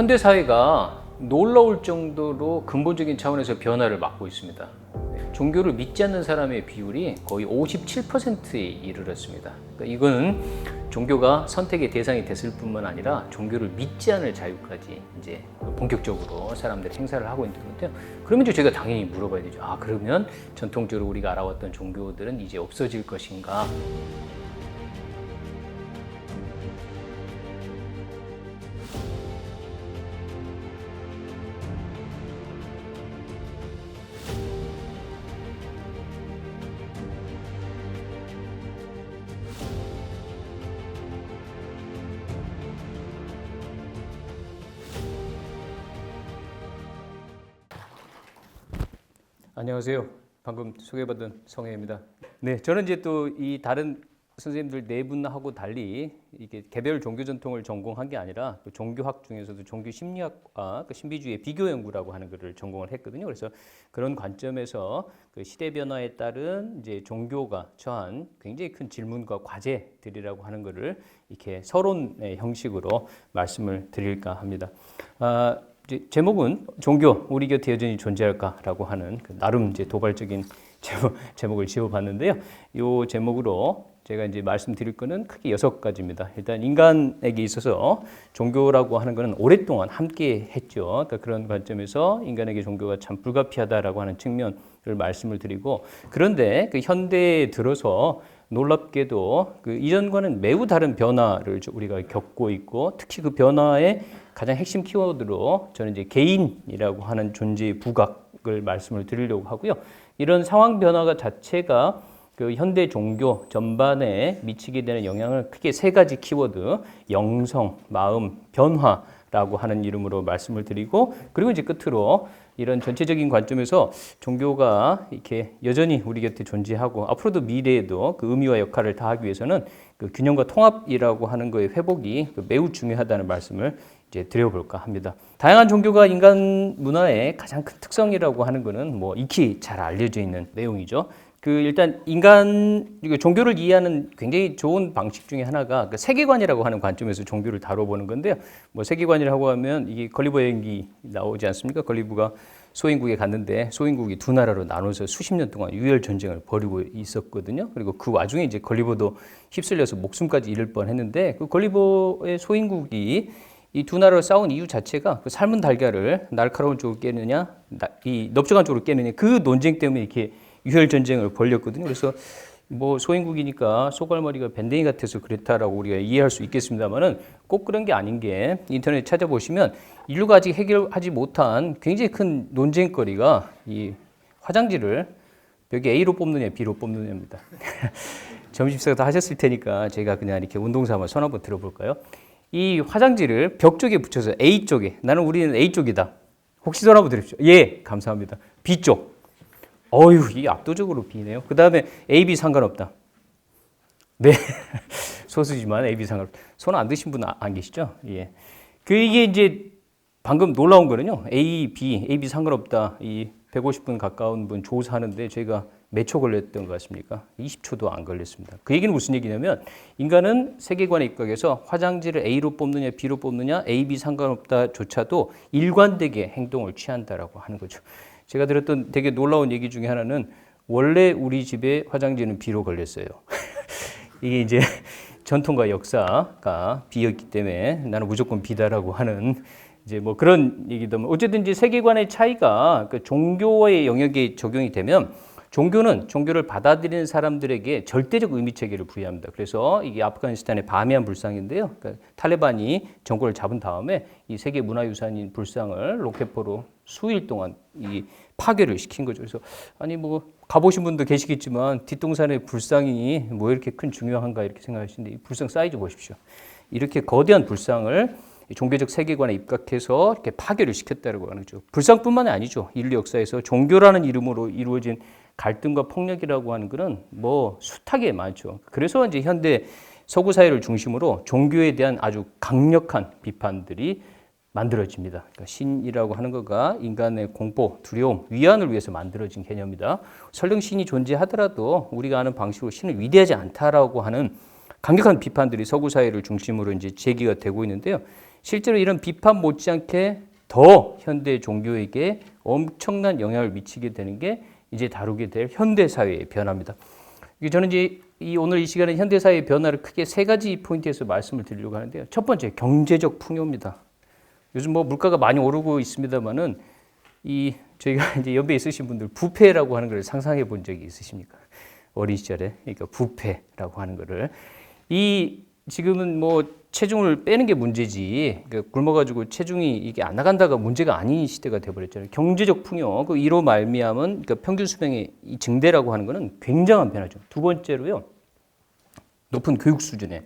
현대 사회가 놀라울 정도로 근본적인 차원에서 변화를 맞고 있습니다. 종교를 믿지 않는 사람의 비율이 거의 57%에 이르렀습니다. 그러니까 이거는 종교가 선택의 대상이 됐을 뿐만 아니라 종교를 믿지 않을 자유까지 이제 본격적으로 사람들이 행사를 하고 있는 건데요. 그러면 이제 제가 당연히 물어봐야 되죠. 아, 그러면 전통적으로 우리가 알아왔던 종교들은 이제 없어질 것인가? 안녕하세요. 방금 소개받은 성혜입니다. 네, 저는 이제 또 이 다른 선생님들 네 분하고 달리 이게 개별 종교 전통을 전공한 게 아니라 그 종교학 중에서도 종교 심리학과 그 신비주의 비교 연구라고 하는 것을 전공을 했거든요. 그래서 그런 관점에서 그 시대 변화에 따른 이제 종교가 처한 굉장히 큰 질문과 과제들이라고 하는 것을 이렇게 서론의 형식으로 말씀을 드릴까 합니다. 아, 이 제 제목은 종교 우리 곁에 여전히 존재할까라고 하는 그 나름 이제 도발적인 제목, 제목 을 지어봤는데요. 이 제목으로 제가 이제 말씀드릴 거는 크게 여섯 가지입니다. 일단 인간에게 있어서 종교라고 하는 것은 오랫동안 함께 했죠. 그러니까 그런 관점에서 인간에게 종교가 참 불가피하다라고 하는 측면을 말씀을 드리고 그런데 그 현대에 들어서 놀랍게도 그 이전과는 매우 다른 변화를 우리가 겪고 있고 특히 그 변화의 가장 핵심 키워드로 저는 이제 개인이라고 하는 존재의 부각을 말씀을 드리려고 하고요. 이런 상황 변화가 자체가 그 현대 종교 전반에 미치게 되는 영향을 크게 세 가지 키워드 영성, 마음, 변화라고 하는 이름으로 말씀을 드리고 그리고 이제 끝으로 이런 전체적인 관점에서 종교가 이렇게 여전히 우리 곁에 존재하고 앞으로도 미래에도 그 의미와 역할을 다하기 위해서는 그 균형과 통합이라고 하는 거의 회복이 그 매우 중요하다는 말씀을 이제 드려볼까 합니다. 다양한 종교가 인간 문화의 가장 큰 특성이라고 하는 것은 뭐 익히 잘 알려져 있는 내용이죠. 그 일단 인간 종교를 이해하는 굉장히 좋은 방식 중에 하나가 그 세계관이라고 하는 관점에서 종교를 다뤄보는 건데요. 뭐 세계관이라고 하면 이게 걸리버 여행기 나오지 않습니까? 걸리버가 소인국에 갔는데 소인국이 두 나라로 나눠서 수십 년 동안 유혈 전쟁을 벌이고 있었거든요. 그리고 그 와중에 이제 걸리버도 휩쓸려서 목숨까지 잃을 뻔했는데 그 걸리버의 소인국이 이두 나라로 싸운 이유 자체가 그 삶은 달걀을 날카로운 쪽으로 깨느냐, 이 넓적한 쪽으로 깨느냐 그 논쟁 때문에 이렇게 유혈 전쟁을 벌였거든요. 그래서 뭐 소인국이니까 소갈머리가 밴댕이 같아서 그렇다라고 우리가 이해할 수 있겠습니다만은 꼭 그런 게 아닌 게 인터넷 찾아보시면 인류가 아직 해결하지 못한 굉장히 큰 논쟁거리가 이 화장지를 벽에 A로 뽑느냐 B로 뽑느냐입니다. 점심 식사도 하셨을 테니까 제가 그냥 이렇게 운동 삼아 손 한번 들어볼까요? 이 화장지를 벽 쪽에 붙여서 A 쪽에 나는 우리는 A 쪽이다. 혹시 전화 한번 드립시오. 예, 감사합니다. B 쪽. 어휴, 이 압도적으로 B네요. 그 다음에 A, B 상관없다. 네. 소수지만 A, B 상관없다. 손 안 드신 분 안 계시죠? 예. 그 이게 이제 방금 놀라운 거는요. A, B, A, B 상관없다. 이 150분 가까운 분 조사하는데 제가 몇 초 걸렸던 것 같습니까? 20초도 안 걸렸습니다. 그 얘기는 무슨 얘기냐면 인간은 세계관에 입각해서 화장지를 A로 뽑느냐 B로 뽑느냐 A, B 상관없다조차도 일관되게 행동을 취한다라고 하는 거죠. 제가 들었던 되게 놀라운 얘기 중에 하나는 원래 우리 집에 화장지는 B로 걸렸어요. 이게 이제 전통과 역사가 B였기 때문에 나는 무조건 B다라고 하는 이제 뭐 그런 얘기도 어쨌든 이제 세계관의 차이가 그 종교의 영역에 적용이 되면 종교는 종교를 받아들이는 사람들에게 절대적 의미 체계를 부여합니다. 그래서 이게 아프가니스탄의 바미안 불상인데요. 그러니까 탈레반이 정권을 잡은 다음에 이 세계 문화유산인 불상을 로켓포로 수일 동안 이 파괴를 시킨 거죠. 그래서 아니 뭐 가보신 분도 계시겠지만 뒷동산의 불상이 뭐 이렇게 큰 중요한가 이렇게 생각하시는데 이 불상 사이즈 보십시오. 이렇게 거대한 불상을 종교적 세계관에 입각해서 이렇게 파괴를 시켰다고 하는 거죠. 불상뿐만이 아니죠. 인류 역사에서 종교라는 이름으로 이루어진 갈등과 폭력이라고 하는 것은 뭐 숱하게 많죠. 그래서 이제 현대 서구 사회를 중심으로 종교에 대한 아주 강력한 비판들이 만들어집니다. 그러니까 신이라고 하는 것가 인간의 공포, 두려움, 위안을 위해서 만들어진 개념이다. 설령 신이 존재하더라도 우리가 아는 방식으로 신은 위대하지 않다라고 하는 강력한 비판들이 서구 사회를 중심으로 이제 제기가 되고 있는데요. 실제로 이런 비판 못지않게 더 현대 종교에게 엄청난 영향을 미치게 되는 게 이제 다루게 될 현대 사회의 변화입니다. 저는 이제 이 오늘 이 시간에 현대 사회의 변화를 크게 세 가지 포인트에서 말씀을 드리려고 하는데요. 첫 번째 경제적 풍요입니다. 요즘 뭐 물가가 많이 오르고 있습니다만은 이 저희가 이제 연배 있으신 분들 부패라고 하는 걸 상상해 본 적이 있으십니까? 어린 시절에 그러니까 부패라고 하는 거를 이 지금은 뭐 체중을 빼는 게 문제지 그러니까 굶어가지고 체중이 이게 안 나간다가 문제가 아닌 시대가 돼버렸잖아요. 경제적 풍요 그 이로 말미암은 그러니까 평균 수명의 이 증대라고 하는 거는 굉장한 변화죠. 두 번째로요 높은 교육 수준에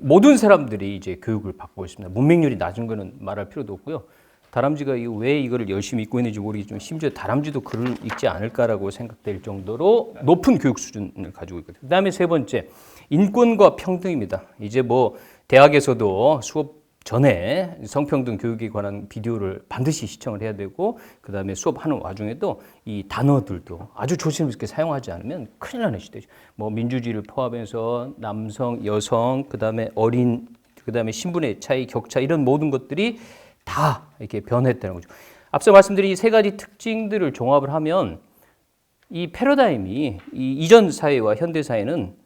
모든 사람들이 이제 교육을 받고 있습니다. 문맹률이 낮은 거는 말할 필요도 없고요. 다람쥐가 이- 왜 이거를 열심히 읽고 있는지 모르겠지만 심지어 다람쥐도 글을 읽지 않을까라고 생각될 정도로 높은 교육 수준을 가지고 있거든요. 그다음에 세 번째 인권과 평등입니다. 이제 뭐 대학에서도 수업 전에 성평등 교육에 관한 비디오를 반드시 시청을 해야 되고 그다음에 수업하는 와중에도 이 단어들도 아주 조심스럽게 사용하지 않으면 큰일 나는 시대죠. 뭐 민주주의를 포함해서 남성, 여성, 그다음에 어린, 그다음에 신분의 차이, 격차 이런 모든 것들이 다 이렇게 변했다는 거죠. 앞서 말씀드린 이 세 가지 특징들을 종합을 하면 이 패러다임이 이 이전 사회와 현대 사회는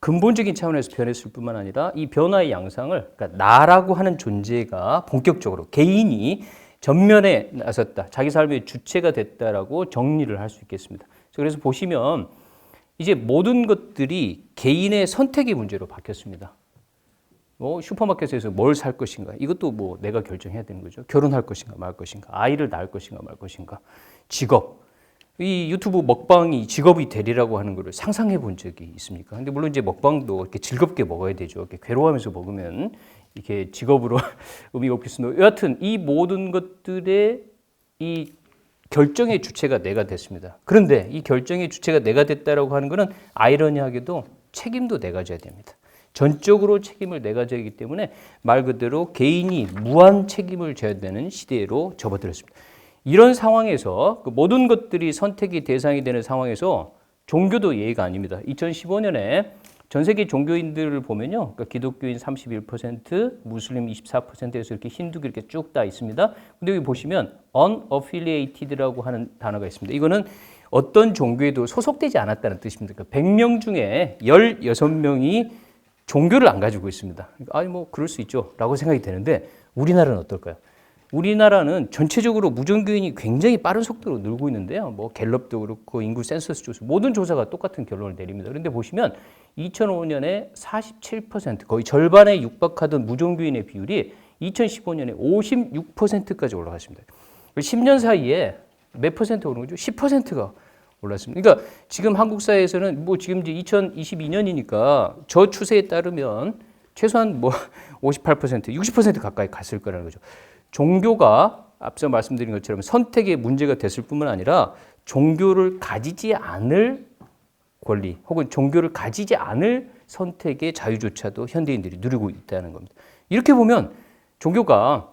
근본적인 차원에서 변했을 뿐만 아니라 이 변화의 양상을 그러니까 나라고 하는 존재가 본격적으로 개인이 전면에 나섰다. 자기 삶의 주체가 됐다라고 정리를 할 수 있겠습니다. 그래서 보시면 이제 모든 것들이 개인의 선택의 문제로 바뀌었습니다. 뭐 슈퍼마켓에서 뭘 살 것인가 이것도 뭐 내가 결정해야 되는 거죠. 결혼할 것인가 말 것인가 아이를 낳을 것인가 말 것인가 직업 이 유튜브 먹방이 직업이 되리라고 하는 것을 상상해 본 적이 있습니까? 근데 물론 이제 먹방도 이렇게 즐겁게 먹어야 되죠. 이렇게 괴로워하면서 먹으면 이게 직업으로 의미가 없겠습니다. 여하튼 이 모든 것들의 이 결정의 주체가 내가 됐습니다. 그런데 이 결정의 주체가 내가 됐다라고 하는 것은 아이러니하게도 책임도 내가 져야 됩니다. 전적으로 책임을 내가 져야기 때문에 말 그대로 개인이 무한 책임을 져야 되는 시대로 접어들었습니다. 이런 상황에서 그 모든 것들이 선택의 대상이 되는 상황에서 종교도 예의가 아닙니다. 2015년에 전 세계 종교인들을 보면요. 그러니까 기독교인 31%, 무슬림 24%에서 이렇게 힌두교 이렇게 쭉 다 있습니다. 근데 여기 보시면 unaffiliated라고 하는 단어가 있습니다. 이거는 어떤 종교에도 소속되지 않았다는 뜻입니다. 그러니까 100명 중에 16명이 종교를 안 가지고 있습니다. 그러니까 아니 뭐 그럴 수 있죠라고 생각이 되는데 우리나라는 어떨까요? 우리나라는 전체적으로 무종교인이 굉장히 빠른 속도로 늘고 있는데요. 뭐 갤럽도 그렇고 인구 센서스 조사 모든 조사가 똑같은 결론을 내립니다. 그런데 보시면 2005년에 47% 거의 절반에 육박하던 무종교인의 비율이 2015년에 56%까지 올라갔습니다. 10년 사이에 몇 퍼센트 오른 거죠? 10%가 올랐습니다. 그러니까 지금 한국 사회에서는 뭐 지금 이제 2022년이니까 저 추세에 따르면 최소한 뭐 58%, 60% 가까이 갔을 거라는 거죠. 종교가 앞서 말씀드린 것처럼 선택의 문제가 됐을 뿐만 아니라 종교를 가지지 않을 권리 혹은 종교를 가지지 않을 선택의 자유조차도 현대인들이 누리고 있다는 겁니다. 이렇게 보면 종교가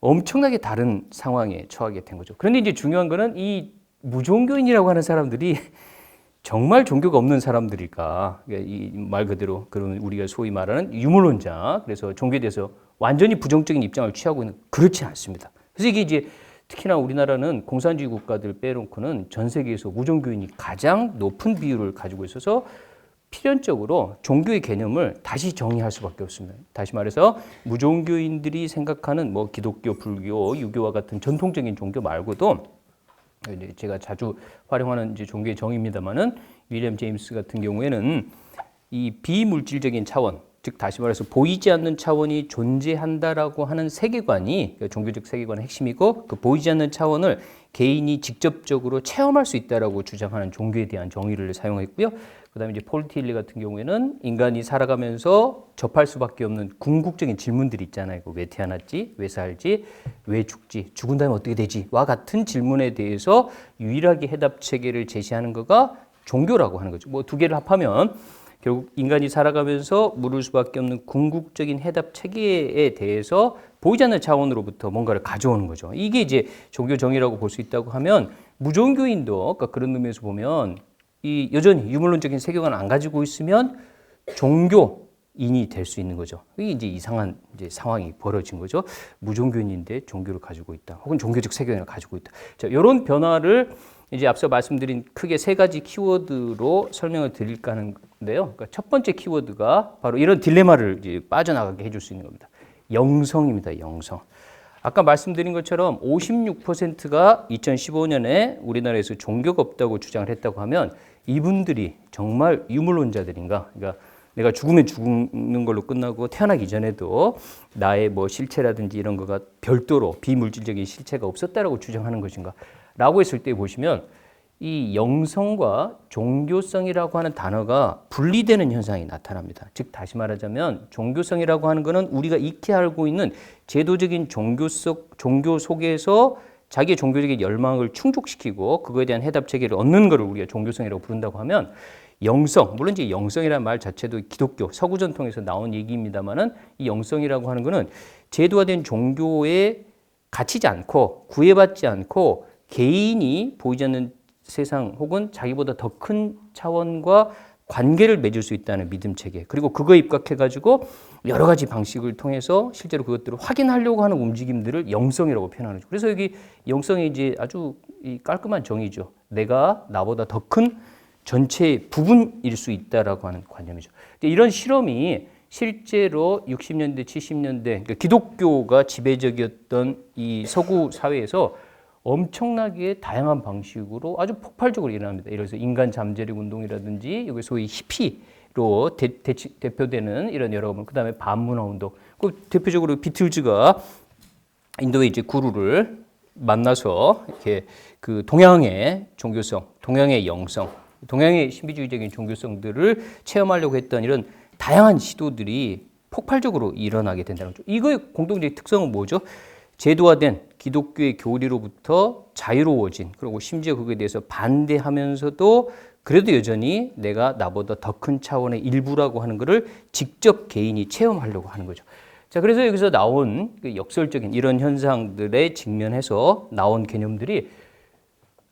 엄청나게 다른 상황에 처하게 된 거죠. 그런데 이제 중요한 거는 이 무종교인이라고 하는 사람들이 정말 종교가 없는 사람들일까? 이 말 그대로 그런 우리가 소위 말하는 유물론자. 그래서 종교에 대해서 완전히 부정적인 입장을 취하고 있는 그렇지 않습니다. 그래서 이게 이제 특히나 우리나라는 공산주의 국가들 빼놓고는 전 세계에서 무종교인이 가장 높은 비율을 가지고 있어서 필연적으로 종교의 개념을 다시 정의할 수밖에 없습니다. 다시 말해서 무종교인들이 생각하는 뭐 기독교, 불교, 유교와 같은 전통적인 종교 말고도 이제 제가 자주 활용하는 이제 종교의 정의입니다만은 윌리엄 제임스 같은 경우에는 이 비물질적인 차원, 즉 다시 말해서 보이지 않는 차원이 존재한다라고 하는 세계관이 그 종교적 세계관의 핵심이고 그 보이지 않는 차원을 개인이 직접적으로 체험할 수 있다라고 주장하는 종교에 대한 정의를 사용했고요. 그다음에 이제 폴 티일리 같은 경우에는 인간이 살아가면서 접할 수밖에 없는 궁극적인 질문들이 있잖아요. 그왜 태어났지? 왜 살지? 왜 죽지? 죽은 다음에 어떻게 되지? 와 같은 질문에 대해서 유일하게 해답 체계를 제시하는 거가 종교라고 하는 거죠. 뭐 두 개를 합하면 결국 인간이 살아가면서 물을 수밖에 없는 궁극적인 해답 체계에 대해서 보이지 않는 차원으로부터 뭔가를 가져오는 거죠. 이게 이제 종교 정의라고 볼 수 있다고 하면 무종교인도 그러니까 그런 의미에서 보면 이 여전히 유물론적인 세계관을 안 가지고 있으면 종교 인이 될 수 있는 거죠. 이게 이제 이상한 이제 상황이 벌어진 거죠. 무종교인인데 종교를 가지고 있다. 혹은 종교적 세계관을 가지고 있다. 자, 이런 변화를 이제 앞서 말씀드린 크게 세 가지 키워드로 설명을 드릴까 하는데요. 그러니까 첫 번째 키워드가 바로 이런 딜레마를 이제 빠져나가게 해줄 수 있는 겁니다. 영성입니다. 영성. 아까 말씀드린 것처럼 56%가 2015년에 우리나라에서 종교가 없다고 주장을 했다고 하면 이분들이 정말 유물론자들인가? 그러니까 내가 죽으면 죽는 걸로 끝나고 태어나기 전에도 나의 뭐 실체라든지 이런 거가 별도로 비물질적인 실체가 없었다라고 주장하는 것인가? 라고 했을 때 보시면 이 영성과 종교성이라고 하는 단어가 분리되는 현상이 나타납니다. 즉 다시 말하자면 종교성이라고 하는 것은 우리가 익히 알고 있는 제도적인 종교 속 종교 속에서 자기의 종교적인 열망을 충족시키고 그거에 대한 해답 체계를 얻는 것을 우리가 종교성이라고 부른다고 하면 영성 물론 이제 영성이라는 말 자체도 기독교 서구 전통에서 나온 얘기입니다만은 이 영성이라고 하는 것은 제도화된 종교에 갇히지 않고 구애받지 않고 개인이 보이지 않는 세상 혹은 자기보다 더 큰 차원과 관계를 맺을 수 있다는 믿음 체계 그리고 그거에 입각해 가지고 여러 가지 방식을 통해서 실제로 그것들을 확인하려고 하는 움직임들을 영성이라고 표현하는 거죠. 그래서 여기 영성이 이제 아주 이 깔끔한 정의죠. 내가 나보다 더 큰 전체의 부분일 수 있다라고 하는 관념이죠. 이런 실험이 실제로 60년대, 70년대 그러니까 기독교가 지배적이었던 이 서구 사회에서 엄청나게 다양한 방식으로 아주 폭발적으로 일어납니다. 예를 들어서 인간 잠재력 운동이라든지 여기 소위 히피로 대, 표되는 이런 여러 그 다음에 반문화 운동. 그 대표적으로 비틀즈가 인도의 이제 구루를 만나서 이렇게 그 동양의 종교성, 동양의 영성, 동양의 신비주의적인 종교성들을 체험하려고 했던 이런 다양한 시도들이 폭발적으로 일어나게 된다는 거죠. 이거의 공동적인 특성은 뭐죠? 제도화된 기독교의 교리로부터 자유로워진 그리고 심지어 그거에 대해서 반대하면서도 그래도 여전히 내가 나보다 더 큰 차원의 일부라고 하는 것을 직접 개인이 체험하려고 하는 거죠. 자, 그래서 여기서 나온 그 역설적인 이런 현상들에 직면해서 나온 개념들이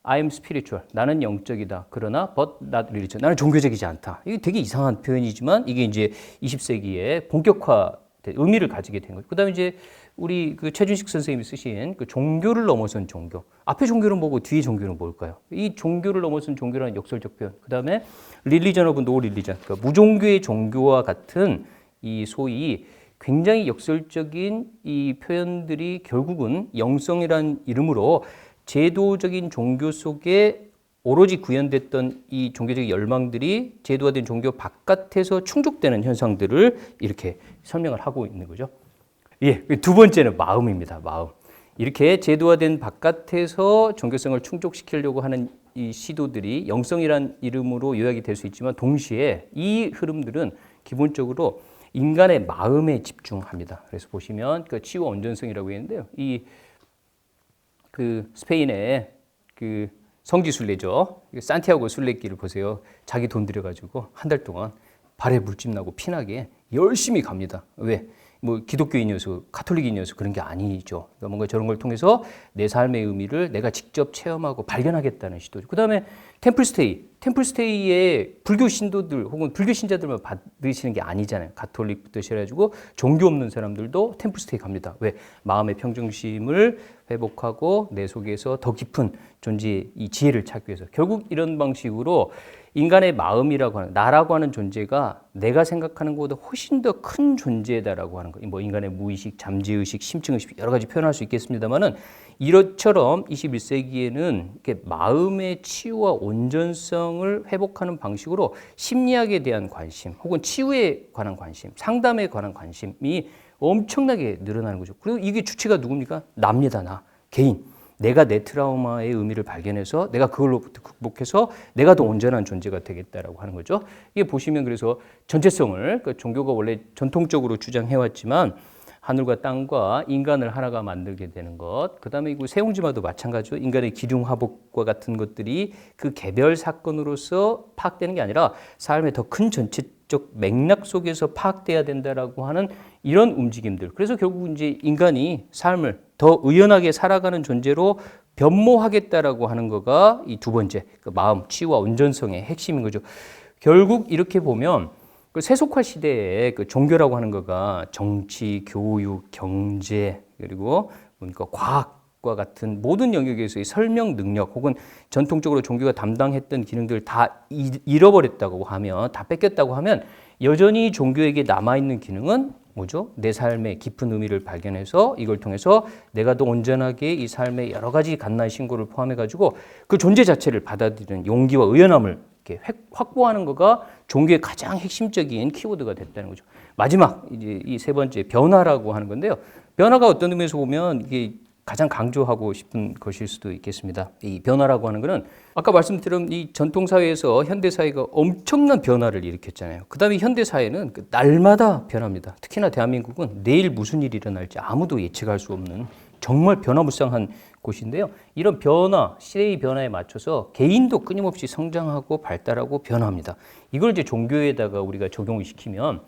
I'm spiritual. 나는 영적이다. 그러나 but not religious. 나는 종교적이지 않다. 이게 되게 이상한 표현이지만 이게 이제 20세기에 본격화 의미를 가지게 된 거죠. 그다음에 이제 우리 그 최준식 선생님이 쓰신 그 종교를 넘어선 종교. 앞에 종교는 뭐고 뒤에 종교는 뭘까요? 이 종교를 넘어선 종교라는 역설적 표현. 그 다음에 릴리전 오브 노 릴리전. 그러니까 무종교의 종교와 같은 이 소위 굉장히 역설적인 이 표현들이 결국은 영성이란 이름으로 제도적인 종교 속에 오로지 구현됐던 이 종교적 열망들이 제도화된 종교 바깥에서 충족되는 현상들을 이렇게 설명을 하고 있는 거죠. 예, 두 번째는 마음입니다. 마음. 이렇게 제도화된 바깥에서 종교성을 충족시키려고 하는 이 시도들이 영성이란 이름으로 요약이 될 수 있지만 동시에 이 흐름들은 기본적으로 인간의 마음에 집중합니다. 그래서 보시면 그 치유 온전성이라고 했는데요. 이 그 스페인의 그 성지 순례죠. 산티아고 순례길을 보세요. 자기 돈 들여 가지고 한 달 동안 발에 물집 나고 피나게 열심히 갑니다. 왜? 뭐 기독교인이어서 카톨릭인이어서 그런 게 아니죠. 그러니까 뭔가 저런 걸 통해서 내 삶의 의미를 내가 직접 체험하고 발견하겠다는 시도죠. 그다음에 템플스테이. 템플스테이에 불교 신도들 혹은 불교 신자들만 받으시는 게 아니잖아요. 가톨릭부터 시작해가지고 종교 없는 사람들도 템플스테이 갑니다. 왜? 마음의 평정심을 회복하고 내 속에서 더 깊은 존재의 이 지혜를 찾기 위해서. 결국 이런 방식으로 인간의 마음이라고 하는 나라고 하는 존재가 내가 생각하는 것보다 훨씬 더 큰 존재다라고 하는 거. 뭐 인간의 무의식, 잠재의식, 심층의식 여러 가지 표현할 수 있겠습니다만은 이것처럼 21세기에는 이렇게 마음의 치유와 온전성을 회복하는 방식으로 심리학에 대한 관심, 혹은 치유에 관한 관심, 상담에 관한 관심이 엄청나게 늘어나는 거죠. 그리고 이게 주체가 누굽니까? 납니다, 나. 개인. 내가 내 트라우마의 의미를 발견해서 내가 그걸로부터 극복해서 내가 더 온전한 존재가 되겠다라고 하는 거죠. 이게 보시면 그래서 전체성을 그 종교가 원래 전통적으로 주장해왔지만 하늘과 땅과 인간을 하나가 만들게 되는 것. 그 다음에 이거 세웅지마도 마찬가지죠. 인간의 기륭 화복과 같은 것들이 그 개별 사건으로서 파악되는 게 아니라 삶의 더 큰 전체적 맥락 속에서 파악돼야 된다라고 하는 이런 움직임들. 그래서 결국 이제 인간이 삶을 더 의연하게 살아가는 존재로 변모하겠다라고 하는 거가 이 두 번째 그 마음 치유와 온전성의 핵심인 거죠. 결국 이렇게 보면 그 세속화 시대에 그 종교라고 하는 거가 정치, 교육, 경제 그리고 뭔가 과학과 같은 모든 영역에서의 설명 능력 혹은 전통적으로 종교가 담당했던 기능들을 다 이- 잃어버렸다고 하면 다 뺏겼다고 하면 여전히 종교에게 남아 있는 기능은 뭐죠? 내 삶의 깊은 의미를 발견해서 이걸 통해서 내가 더 온전하게 이 삶의 여러 가지 갓날 신고를 포함해 가지고 그 존재 자체를 받아들이는 용기와 의연함을 이렇게 획- 확보하는 거가 종교의 가장 핵심적인 키워드가 됐다는 거죠. 마지막 이제 이 세 번째 변화라고 하는 건데요. 변화가 어떤 의미에서 보면 이게 가장 강조하고 싶은 것일 수도 있겠습니다. 이 변화라고 하는 것은 아까 말씀드린 이 전통 사회에서 현대 사회가 엄청난 변화를 일으켰잖아요. 그다음에 현대 사회는 그 날마다 변합니다. 특히나 대한민국은 내일 무슨 일이 일어날지 아무도 예측할 수 없는 정말 변화무쌍한 곳인데요. 이런 변화, 시대의 변화에 맞춰서 개인도 끊임없이 성장하고 발달하고 변화합니다. 이걸 이제 종교에다가 우리가 적용을 시키면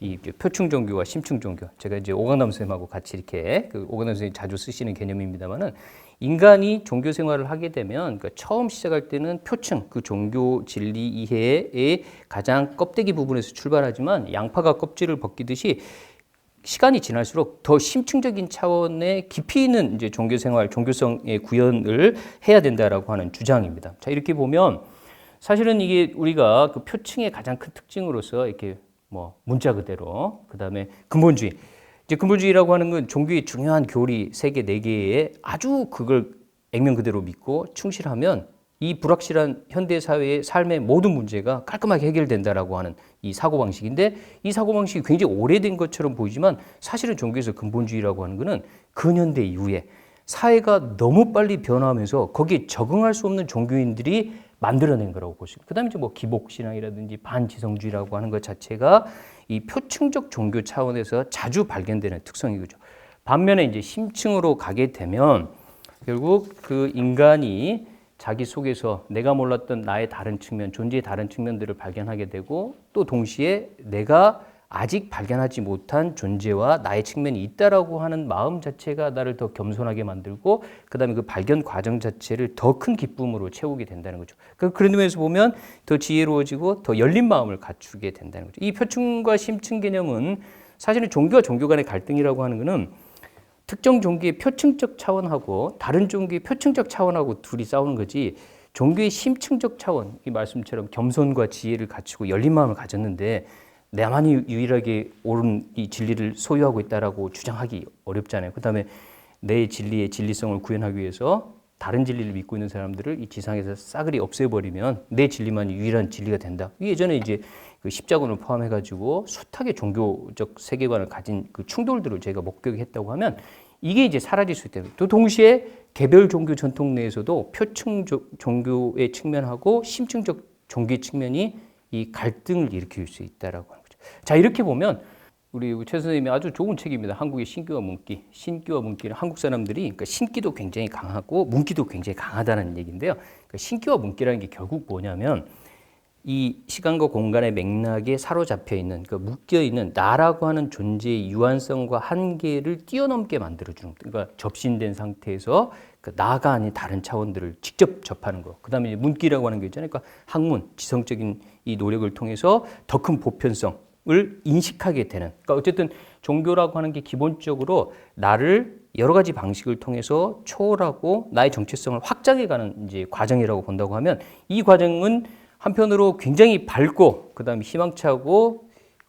이 표충 종교와 심층 종교 제가 이제 오강남 선생님하고 같이 이렇게 그 오강남 선생님 자주 쓰시는 개념입니다만은 인간이 종교 생활을 하게 되면 그러니까 처음 시작할 때는 표층 그 종교 진리 이해의 가장 껍데기 부분에서 출발하지만 양파가 껍질을 벗기듯이 시간이 지날수록 더 심층적인 차원의 깊이 있는 이제 종교 생활, 종교성의 구현을 해야 된다라고 하는 주장입니다. 자, 이렇게 보면 사실은 이게 우리가 그 표층의 가장 큰 특징으로서 이렇게 뭐 문자 그대로. 그다음에 근본주의. 이제 근본주의라고 하는 건 종교의 중요한 교리 세 개 네 개에 아주 그걸 액면 그대로 믿고 충실하면 이 불확실한 현대 사회의 삶의 모든 문제가 깔끔하게 해결된다라고 하는 이 사고 방식인데 이 사고 방식이 굉장히 오래된 것처럼 보이지만 사실은 종교에서 근본주의라고 하는 것은 근현대 이후에 사회가 너무 빨리 변화하면서 거기에 적응할 수 없는 종교인들이 만들어낸 거라고 있습니다. 그다음에 이제 뭐 기복 신앙이라든지 반지성주의라고 하는 것 자체가 이 표층적 종교 차원에서 자주 발견되는 특성이죠. 반면에 이제 심층으로 가게 되면 결국 그 인간이 자기 속에서 내가 몰랐던 나의 다른 측면, 존재의 다른 측면들을 발견하게 되고 또 동시에 내가 아직 발견하지 못한 존재와 나의 측면이 있다라고 하는 마음 자체가 나를 더 겸손하게 만들고 그다음에 그 발견 과정 자체를 더 큰 기쁨으로 채우게 된다는 거죠. 그 그런 의미에서 보면 더 지혜로워지고 더 열린 마음을 갖추게 된다는 거죠. 이 표층과 심층 개념은 사실은 종교와 종교 간의 갈등이라고 하는 것은 특정 종교의 표층적 차원하고 다른 종교의 표층적 차원하고 둘이 싸우는 거지 종교의 심층적 차원 이 말씀처럼 겸손과 지혜를 갖추고 열린 마음을 가졌는데 나만이 유일하게 옳은 이 진리를 소유하고 있다라고 주장하기 어렵잖아요. 그다음에 내 진리의 진리성을 구현하기 위해서 다른 진리를 믿고 있는 사람들을 이 지상에서 싸그리 없애버리면 내 진리만이 유일한 진리가 된다. 예전에 이제 그 십자군을 포함해가지고 숫하게 종교적 세계관을 가진 그 충돌들을 저희가 목격했다고 하면 이게 이제 사라질 수 거예요. 또 동시에 개별 종교 전통 내에서도 표층 조- 종교의 측면하고 심층적 종교의 측면이 이 갈등을 일으킬 수 있다라고 하는 거죠. 자 이렇게 보면 우리 최 선생님이 아주 좋은 책입니다. 한국의 신기와 문기. 신기와 문기는 한국 사람들이 그러니까 신기도 굉장히 강하고 문기도 굉장히 강하다는 얘기인데요. 그러니까 신기와 문기라는 게 결국 뭐냐면 이 시간과 공간의 맥락에 사로잡혀 있는 그 묶여 있는 나라고 하는 존재의 유한성과 한계를 뛰어넘게 만들어 주는 거. 그러니까 접신된 상태에서 그 나가 아닌 다른 차원들을 직접 접하는 거. 그다음에 문기라고 하는 게 있잖아요. 그러니까 학문, 지성적인 이 노력을 통해서 더 큰 보편성을 인식하게 되는. 그러니까 어쨌든 종교라고 하는 게 기본적으로 나를 여러 가지 방식을 통해서 초월하고 나의 정체성을 확장해 가는 이제 과정이라고 본다고 하면 이 과정은 한편으로 굉장히 밝고 그다음에 희망차고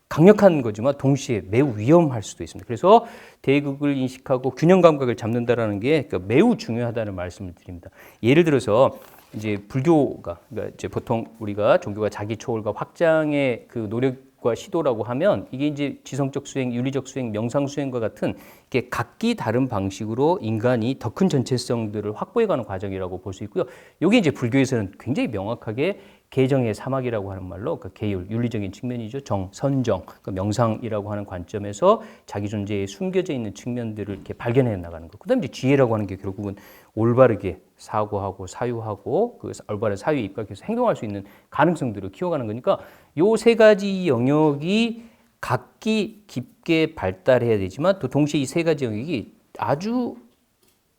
강력한 거지만 동시에 매우 위험할 수도 있습니다. 그래서 대극을 인식하고 균형 감각을 잡는다라는 게 그러니까 매우 중요하다는 말씀을 드립니다. 예를 들어서 이제 불교가 그러니까 이제 보통 우리가 종교가 자기 초월과 확장의 그 노력과 시도라고 하면 이게 이제 지성적 수행, 윤리적 수행, 명상 수행과 같은 이렇게 각기 다른 방식으로 인간이 더 큰 전체성들을 확보해가는 과정이라고 볼 수 있고요. 이게 이제 불교에서는 굉장히 명확하게 개정의 사막이라고 하는 말로 그 계율, 윤리적인 측면이죠. 정, 선정, 그 명상이라고 하는 관점에서 자기 존재에 숨겨져 있는 측면들을 이렇게 발견해 나가는 것. 그 다음에 이제 지혜라고 하는 게 결국은 올바르게 사고하고 사유하고 그 올바른 사유에 입각해서 행동할 수 있는 가능성들을 키워가는 거니까 요 세 가지 영역이 각기 깊게 발달해야 되지만 또 동시에 이 세 가지 영역이 아주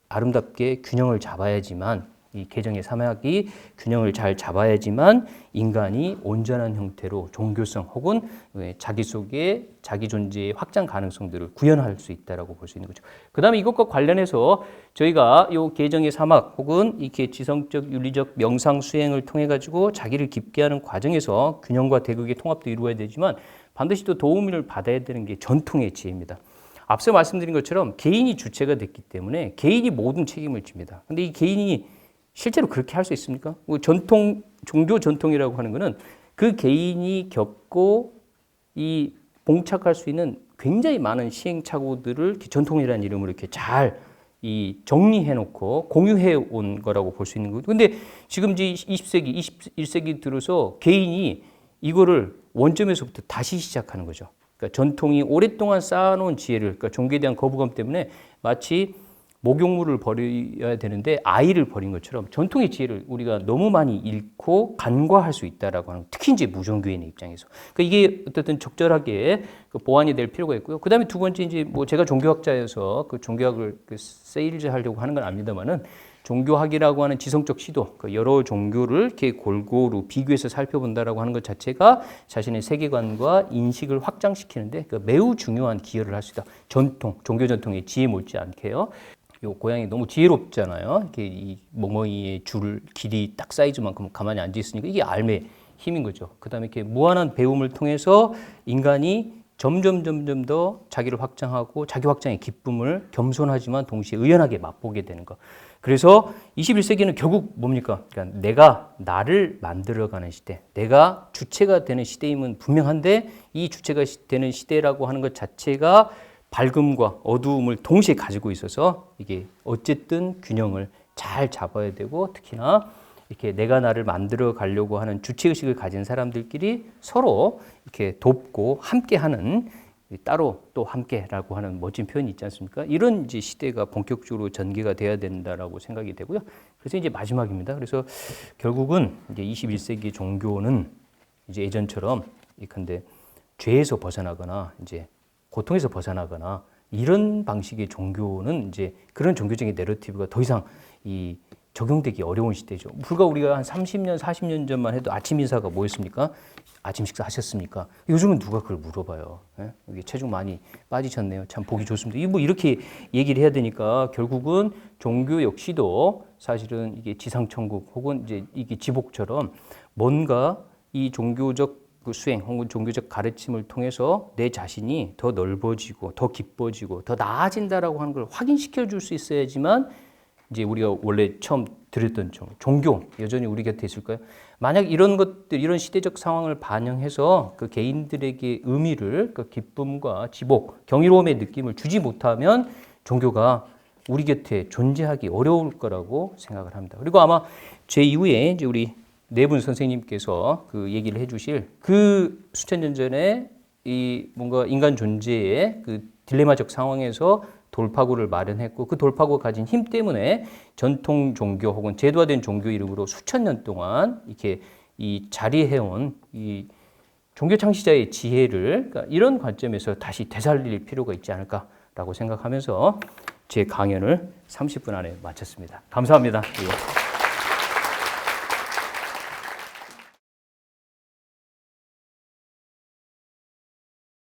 아름답게 균형을 잡아야지만 이 개정의 사막이 균형을 잘 잡아야지만 인간이 온전한 형태로 종교성 혹은 왜 자기 속에 자기 존재의 확장 가능성들을 구현할 수 있다라고 볼 수 있는 거죠. 그다음에 이것과 관련해서 저희가 이 개정의 사막 혹은 이렇게 지성적 윤리적 명상 수행을 통해 가지고 자기를 깊게 하는 과정에서 균형과 대극의 통합도 이루어야 되지만 반드시 또 도움을 받아야 되는 게 전통의 지혜입니다. 앞서 말씀드린 것처럼 개인이 주체가 됐기 때문에 개인이 모든 책임을 집니다. 근데 이 개인이 실제로 그렇게 할 수 있습니까? 뭐 전통 종교 전통이라고 하는 것은 그 개인이 겪고 이 봉착할 수 있는 굉장히 많은 시행착오들을 전통이라는 이름으로 이렇게 잘 이 정리해 놓고 공유해 온 거라고 볼 수 있는 거죠. 근데 지금 이제 20세기, 21세기 들어서 개인이 이거를 원점에서부터 다시 시작하는 거죠. 그러니까 전통이 오랫동안 쌓아놓은 지혜를, 그러니까 종교에 대한 거부감 때문에 마치 목욕물을 버려야 되는데 아이를 버린 것처럼 전통의 지혜를 우리가 너무 많이 잃고 간과할 수 있다라고 하는 특히 이제 무종교인의 입장에서 그러니까 이게 어쨌든 적절하게 그 보완이 될 필요가 있고요. 그다음에 두 번째 이제 뭐 제가 종교학자여서 그 종교학을 그 세일즈 하려고 하는 건 아닙니다만은 종교학이라고 하는 지성적 시도, 그 여러 종교를 이렇게 골고루 비교해서 살펴본다라고 하는 것 자체가 자신의 세계관과 인식을 확장시키는데 그 매우 중요한 기여를 할 수 있다. 전통, 종교 전통의 지혜 못지않게요. 요 고양이 너무 지혜롭잖아요. 이렇게 이 멍멍이의 줄 길이 딱 사이즈만큼 가만히 앉아 있으니까 이게 알의 힘인 거죠. 그다음에 이렇게 무한한 배움을 통해서 인간이 점점 점점 더 자기를 확장하고 자기 확장의 기쁨을 겸손하지만 동시에 의연하게 맛보게 되는 것. 그래서 21세기는 결국 뭡니까? 그러니까 내가 나를 만들어가는 시대, 내가 주체가 되는 시대임은 분명한데 이 주체가 시- 되는 시대라고 하는 것 자체가 밝음과 어두움을 동시에 가지고 있어서 이게 어쨌든 균형을 잘 잡아야 되고 특히나 이렇게 내가 나를 만들어 가려고 하는 주체 의식을 가진 사람들끼리 서로 이렇게 돕고 함께 하는 따로 또 함께라고 하는 멋진 표현이 있지 않습니까? 이런 이제 시대가 본격적으로 전개가 돼야 된다라고 생각이 되고요. 그래서 이제 마지막입니다. 그래서 결국은 이제 21세기 종교는 이제 예전처럼 이컨대 죄에서 벗어나거나 이제 고통에서 벗어나거나 이런 방식의 종교는 이제 그런 종교적인 내러티브가 더 이상 이 적용되기 어려운 시대죠. 불과 우리가 한 30년, 40년 전만 해도 아침 인사가 뭐였습니까? 아침 식사 하셨습니까? 요즘은 누가 그걸 물어봐요. 예? 여기 체중 많이 빠지셨네요. 참 보기 좋습니다. 이뭐 이렇게 얘기를 해야 되니까 결국은 종교 역시도 사실은 이게 지상천국 혹은 이제 이게 지복처럼 뭔가 이 종교적 그 수행 혹은 종교적 가르침을 통해서 내 자신이 더 넓어지고 더 기뻐지고 더 나아진다라고 하는 걸 확인시켜 줄 수 있어야지만 이제 우리가 원래 처음 드렸던 종, 종교 여전히 우리 곁에 있을까요? 만약 이런 것들 이런 시대적 상황을 반영해서 그 개인들에게 의미를 그 기쁨과 지복, 경이로움의 느낌을 주지 못하면 종교가 우리 곁에 존재하기 어려울 거라고 생각을 합니다. 그리고 아마 제 이후에 이제 우리 네 분 선생님께서 그 얘기를 해주실 그 수천 년 전에 이 뭔가 인간 존재의 그 딜레마적 상황에서 돌파구를 마련했고 그 돌파구가 가진 힘 때문에 전통 종교 혹은 제도화된 종교 이름으로 수천 년 동안 이렇게 이 자리해온 이 종교 창시자의 지혜를 그러니까 이런 관점에서 다시 되살릴 필요가 있지 않을까라고 생각하면서 제 강연을 30분 안에 마쳤습니다. 감사합니다. 예.